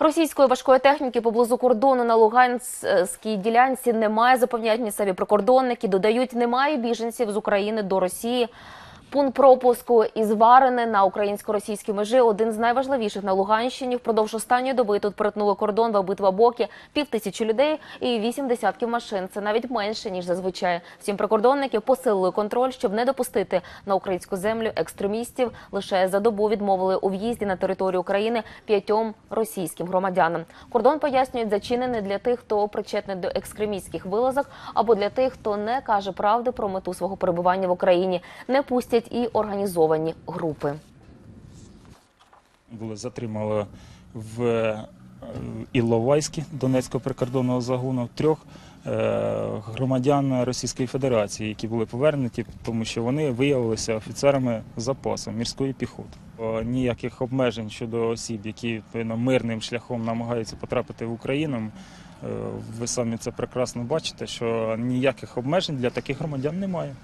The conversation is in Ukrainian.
Російської важкої техніки поблизу кордону на Луганській ділянці немає, запевняють місцеві прикордонники. Додають, немає біженців з України до Росії. Пункт пропуску із Варене на українсько-російській межі один з найважливіших на Луганщині. Впродовж останньої доби тут перетнули кордон в обидва боки пів тисячі людей і вісім десятків машин. Це навіть менше ніж зазвичай. Втім, прикордонники посилили контроль, щоб не допустити на українську землю екстремістів. Лише за добу відмовили у в'їзді на територію України п'ятьом російським громадянам. Кордон пояснюють зачинений для тих, хто причетний до екстремістських вилазок, або для тих, хто не каже правди про мету свого перебування в Україні. Не пустять і організовані групи. були затримали в е, Ілловайську Донецького прикордонного загону трьох е, громадян Російської Федерації, які були повернуті, тому що вони виявилися офіцерами запасу мірської піхоти. Ніяких обмежень щодо осіб, які мирним шляхом намагаються потрапити в Україну. е, Ви самі це прекрасно бачите, що ніяких обмежень для таких громадян немає.